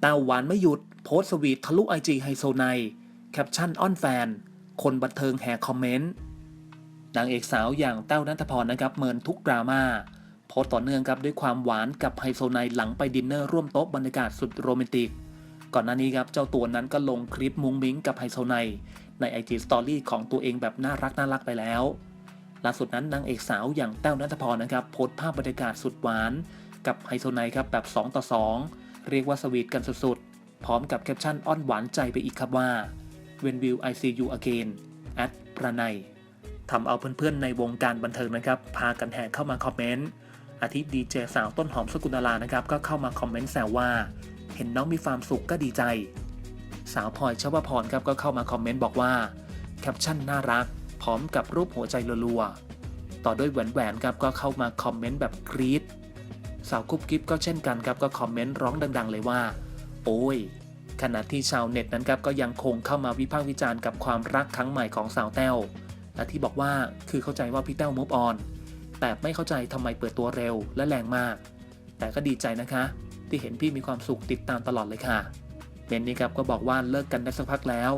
เต้าหวานไม่หยุด โพสสวีททะลุไอจีไฮโซไนแคปชั่นอ้อนแฟน คนบันเทิงแห่คอมเมนต์นางเอกสาวอย่างแต้วนัทพรนะครับเมินทุกดราม่าโพสต์ต่อเนื่องครับด้วยความหวานกับไฮโซไนหลังไปดินเนอร์ร่วมโต๊ะบรรยากาศสุดโรแมนติก ก่อนหน้านี้ครับเจ้าตัวนั้นก็ลงคลิปมุ้งมิ้งกับไฮโซไนในไอจีสตอรี่ของตัวเองแบบน่ารักน่ารักไปแล้วล่าสุดนั้นนางเอกสาวอย่างแต้วนัทพรนะครับโพสต์ภาพบรรยากาศสุดหวาน กับไฮโซไนครับแบบ 2 ต่อ 2 เรียกว่าสวีทกันสุดๆ พร้อมกับแคปชั่นอ้อนหวานใจไปอีกครับว่า When will I see you again at ประไนทำเอาเพื่อนๆในวงการบันเทิงนะครับ พากันแห่เข้ามาคอมเมนต์อาทิตย์ดีเจสาวต้นหอมสกุลดารานะครับ ก็เข้ามาคอมเมนต์แซวว่า เห็นน้องมีความสุขก็ดีใจ สาวพลอยชวพรครับก็เข้ามาคอมเมนต์บอกว่าแคปชั่นน่ารัก พร้อมกับรูปหัวใจรัวๆต่อด้วยแหวนๆครับก็เข้ามาคอมเมนต์แบบกรี๊ด สาวกุ๊บกิ๊บก็เช่นกันครับก็คอมเมนต์ร้องดัง ๆ เลยว่า โอ้ยขณะที่ชาวเน็ตนั้นครับก็ยังคงเข้ามาวิพากษ์วิจารณ์กับความรักครั้งใหม่ของสาวแต้วและที่บอกว่าคือเข้าใจว่าพี่แต้วมุฟออน แต่ไม่เข้าใจทำไมเปิดตัวเร็วและแรงมาก แต่ก็ดีใจนะคะ ที่เห็นพี่มีความสุขติดตามตลอดเลยค่ะเบนนี่ครับก็บอกว่าเลิกกันได้สักพักแล้ว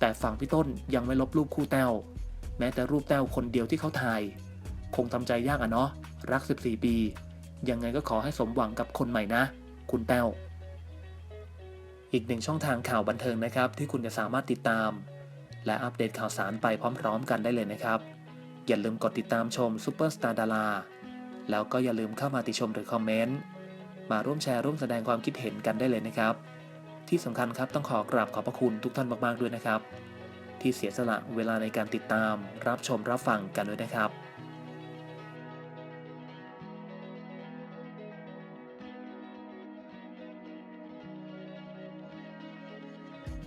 แต่ฝั่งพี่ต้นยังไม่ลบรูปคู่แต้วแม้แต่รูปแต้วคนเดียวที่เขาถ่าย คงทำใจยากอะเนาะรัก 14 ปี ยังไงก็ขอให้สมหวังกับคนใหม่นะ คุณแต้ว อีกหนึ่งช่องทางข่าวบันเทิงนะครับ ที่คุณจะสามารถติดตาม และอัปเดตข่าวสารไปพร้อมๆ กันได้เลยนะครับ อย่าลืมกดติดตามชมซูเปอร์สตาร์ดาราแล้วก็อย่าลืมเข้ามาติชมหรือคอมเมนต์มาร่วมแชร์ร่วมแสดงความคิดเห็นกันได้เลยนะครับ ที่สำคัญครับต้องขอกราบขอบพระคุณทุกท่านมากๆด้วยนะครับ ที่เสียสละเวลาในการติดตามรับชมรับฟังกันด้วยนะครับ